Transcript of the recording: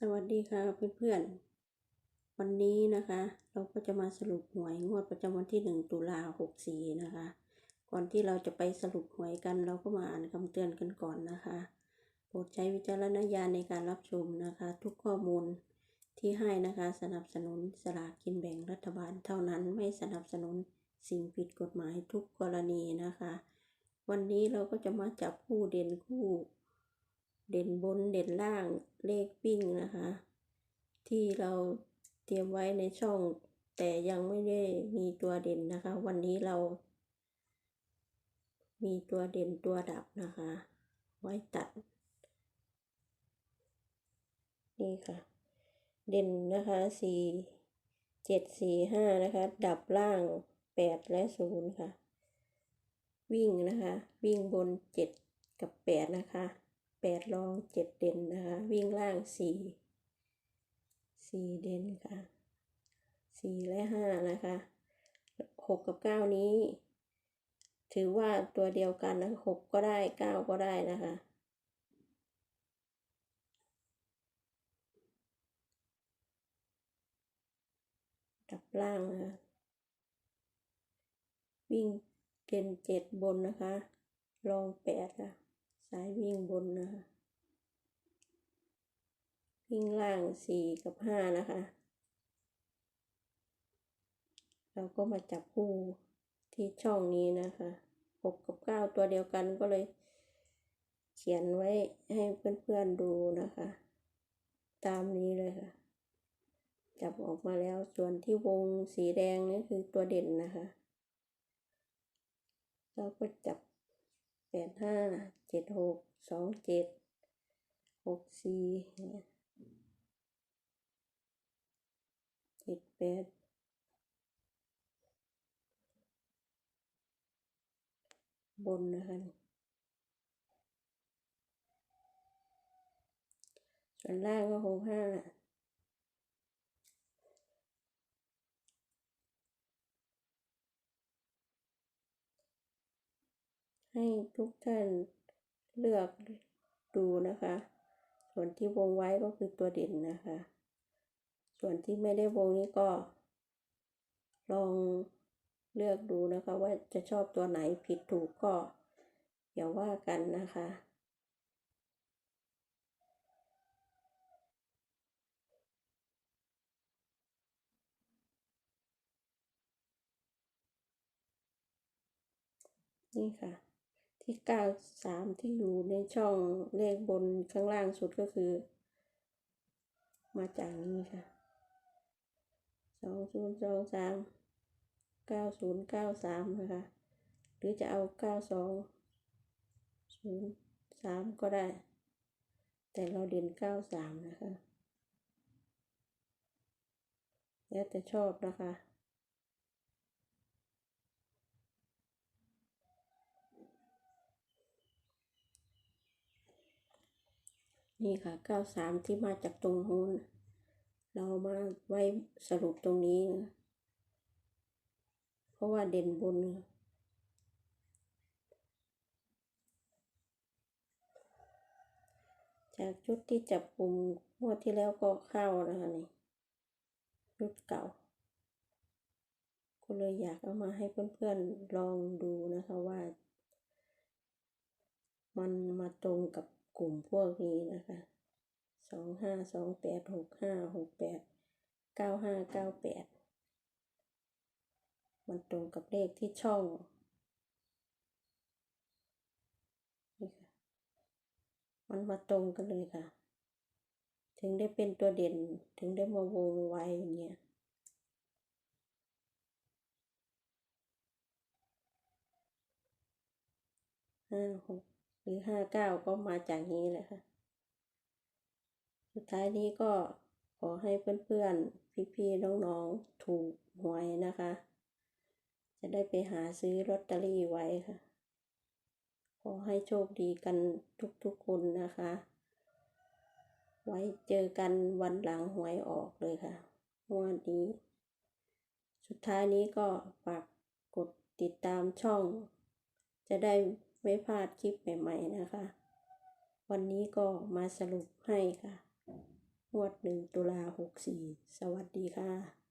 สวัสดีค่ะเพื่อนๆ วันนี้นะคะ เราก็จะมาสรุปหวยงวดประจำวันที่หนึ่งตุลาหกสี่นะคะ ก่อนที่เราจะไปสรุปหวยกัน เราก็มาอ่านคำเตือนกันก่อนนะคะ โปรดใช้วิจารณญาณในการรับชมนะคะ ทุกข้อมูลที่ให้นะคะสนับสนุนสลากกินแบ่งรัฐบาลเท่านั้นไม่สนับสนุนสิ่งผิดกฎหมายทุกกรณีนะคะ วันนี้เราก็จะมาจับคู่เด่นคู่ เด่นบนเด่นล่างเลขวิ่งนะคะ ที่เราเตรียมไว้ในช่อง แต่ยังไม่ได้มีตัวเด่นนะคะ วันนี้เรา มีตัวเด่นตัวดับนะคะ ไว้ตัด นี่ค่ะ เด่นนะคะสี่เจ็ดสี่ห้านะคะ ดับล่างแปดและศูนย์ค่ะ วิ่งนะคะ วิ่งบนเจ็ดกับแปดนะคะ ดรองเจ็ดเด่นนะคะ วิ่งล่างสี่สี่เด่นค่ะสี่และห้านะคะหกกับเก้านี้ ถือว่าตัวเดียวกันนะหกก็ได้เก้าก็ได้นะคะดับล่างนะคะวิ่งเด่นเจ็ดบนนะคะรองแปดค่ะ สายวิ่งบนนะคะวิ่งล่างสี่กับห้านะคะ เราก็มาจับคู่ที่ช่องนี้นะคะหกกับเก้าตัวเดียวกันก็เลย เขียนไว้ให้เพื่อนๆดูนะคะ ตามนี้เลยค่ะ จับออกมาแล้วส่วนที่วงสีแดงนี่คือตัวเด่นนะคะ เราก็จับ ดห้าเจ็ดหกสองเจ็ดหกสี่เจ็ดแปดบนนะคะส่วนล่างก็หกห้า ให้ทุกท่านเลือกดูนะคะ ส่วนที่วงไว้ก็คือตัวเด่นนะคะ ส่วนที่ไม่ได้วงนี้ก็ ลองเลือกดูนะคะ ว่าจะชอบตัวไหนผิดถูกก็อย่าว่ากันนะคะนี่ค่ะ ที่เก้าสามที่อยู่ในช่องเลขบนข้างล่างสุดก็คือ มาจากนี้ค่ะสองศูนย์สองสามเก้าศูนย์เก้าสามนะคะ หรือจะเอาเก้าสองศูนย์สามก็ได้ แต่เราเด่นเก้าสามนะคะ แล้วแต่ชอบนะคะ นี่ค่ะเก้าสามที่มาจากตรงโน้นเรามาไว้สรุปตรงนี้นะเพราะว่าเด่นบน จากชุดที่จับกลุ่มงวดที่แล้วก็เข้านะคะนี่ชุดเก่า ก็เลยอยากเอามาให้เพื่อนๆลองดูนะคะว่า มันมาตรงกับ กลุ่มพวกนี้นะคะสองห้าสองแปดหกห้าหกแปดเก้าห้าเก้าแปดมันตรงกับเลขที่ช่องนี่ค่ะมันมาตรงกันเลยค่ะ ถึงได้เป็นตัวเด่นถึงได้มาวงไว้อย่างเงี้ยห้าหก หรือห้าเก้าก็มาจากนี้แหละค่ะ สุดท้ายนี้ก็ขอให้เพื่อนๆ พี่ๆ น้องๆ ถูกหวยนะคะ จะได้ไปหาซื้อลอตเตอรี่ไว้ค่ะ ขอให้โชคดีกันทุกๆ คนนะคะ ไว้เจอกันวันหลังหวยออกเลยค่ะวันนี้ สุดท้ายนี้ก็ฝากกดติดตามช่อง จะได้ ไม่พลาดคลิปใหม่ๆนะคะ วันนี้ก็มาสรุปให้ค่ะงวดหนึ่งตุลาหกสี่สวัสดีค่ะ